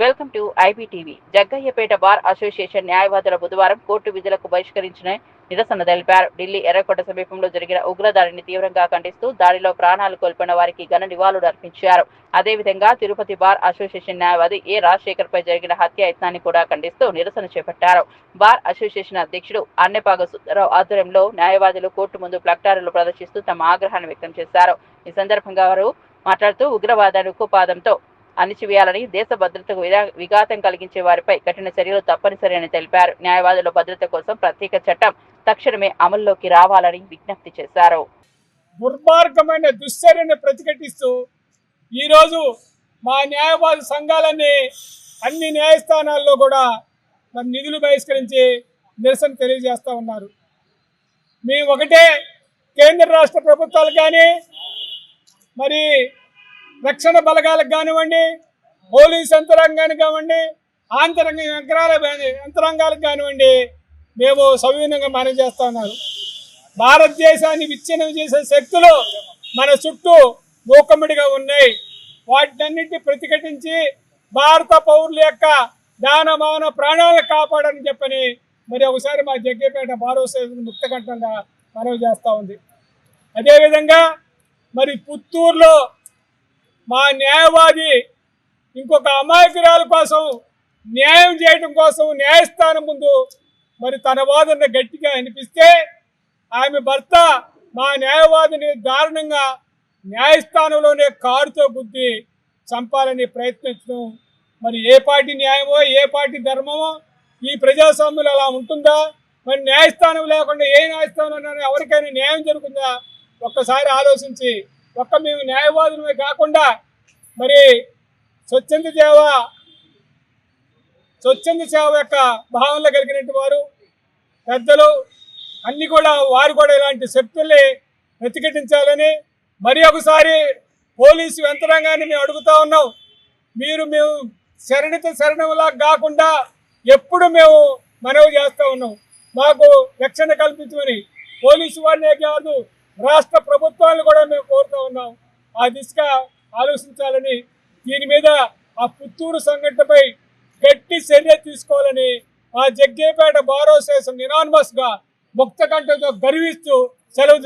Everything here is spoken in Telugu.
Welcome to IBTV. Jaggayyapeta bar association న్యాయవాదుల బుధవారం కోర్టు విధులకు బహిష్కరించిన నిరసన తెలిపారు. ఢిల్లీ ఎర్రకోట సమీపంలో జరిగిన ఉగ్రదాడిని తీవ్రంగా ఖండిస్తూ దాడిలో ప్రాణాలు కోల్పోయిన వారికి ఘన నివాళులు అర్పించారు. అదేవిధంగా తిరుపతి బార్ అసోసియేషన్ న్యాయవాది ఏ రాజశేఖర్ పై జరిగిన హత్య యత్నాన్ని కూడా ఖండిస్తూ నిరసన చేపట్టారు. బార్ అసోసియేషన్ అధ్యక్షుడు అన్నెపాగ సుందరరావు ఆధ్వర్యంలో న్యాయవాదులు కోర్టు ముందు ప్లక్టారులు ప్రదర్శిస్తూ తమ ఆగ్రహాన్ని వ్యక్తం చేశారు. ఈ సందర్భంగా వారు మాట్లాడుతూ ఉగ్రవాదాన్ని ఉక్కుపాదంతో అణిచివేయాలని దేశ భద్రతకు విఘాతం కలిగించే వారిపై కఠిన చర్యలు తప్పనిసరి అని తెలిపారు. న్యాయవాదుల భద్రత కోసం ప్రత్యేక చట్టం తక్షణమే అమల్లోకి రావాలని విజ్ఞప్తి చేశారు. దుర్మార్గమైన దుశ్చర్యను ప్రతిఘటిస్తూ ఈరోజు మా న్యాయవాద సంఘాలన్నీ అన్ని న్యాయస్థానాల్లో కూడా మరి నిధులు బహిష్కరించి నిరసన తెలియజేస్తూ ఉన్నారు. మేము ఒకటే కేంద్ర రాష్ట్ర ప్రభుత్వాలు కానీ మరి రక్షణ బలగాలకు కానివ్వండి పోలీస్ యంత్రాంగానికి కానివ్వండి ఆంతరంగ యంత్రాల యంత్రాంగాలకు కానివ్వండి మేము సవినీయంగా మనం చేస్తా ఉన్నారు భారతదేశాన్ని విచ్ఛిన్నం చేసే శక్తులు మన చుట్టూ మూకమ్మడిగా ఉన్నాయి. వాటినన్నింటినీ ప్రతిఘటించి భారత పౌరుల యొక్క దానమాన ప్రాణాలను కాపాడని చెప్పని మరి ఒకసారి మా జగ్గేపేట భారత ముక్తకంఠంగా మనవి చేస్తూ ఉంది. అదేవిధంగా మరి పుత్తూరులో మా న్యాయవాది ఇంకొక అమాయకురాల కోసం న్యాయం చేయడం కోసం న్యాయస్థానం ముందు మరి తన వాదన గట్టిగా అనిపిస్తే ఆమె భర్త మా న్యాయవాదిని దారుణంగా న్యాయస్థానంలోనే కారుతో గుద్ది చంపాలని ప్రయత్నించడం. మరి ఏ పార్టీ న్యాయమో ఏ పార్టీ ధర్మమో ఈ ప్రజాస్వామ్యంలో అలా ఉంటుందా? మరి న్యాయస్థానం లేకుండా ఏ న్యాయస్థానంలో ఎవరికైనా న్యాయం జరుగుతుందా? ఒక్కసారి ఆలోచించి ఒక్క మేము న్యాయవాదులమే కాకుండా మరి స్వచ్ఛంద సేవ స్వచ్ఛంద సేవ యొక్క భావనలో కలిగినట్టు వారు పెద్దలు అన్ని కూడా వారు కూడా ఇలాంటి శక్తుల్ని ప్రతిఘటించాలని మరి ఒకసారి పోలీసు యంత్రాంగాన్ని మేము అడుగుతా ఉన్నాం. మీరు మేము శరణిత శరణంలా కాకుండా ఎప్పుడు మేము మనవి చేస్తూ ఉన్నాం. మాకు రక్షణ కల్పించమని పోలీసు వారినే కాదు రాష్ట్ర ప్రభుత్వాలను కూడా మేము ఉన్నాం. ఆ దిశగా ఆలోచించాలని దీని మీద ఆ పుత్తూరు సంఘటనపై గట్టి చర్య తీసుకోవాలని ఆ జగ్గేపేట బార్ అసోసియేషన్గా ముక్త గర్విస్తూ సెలవు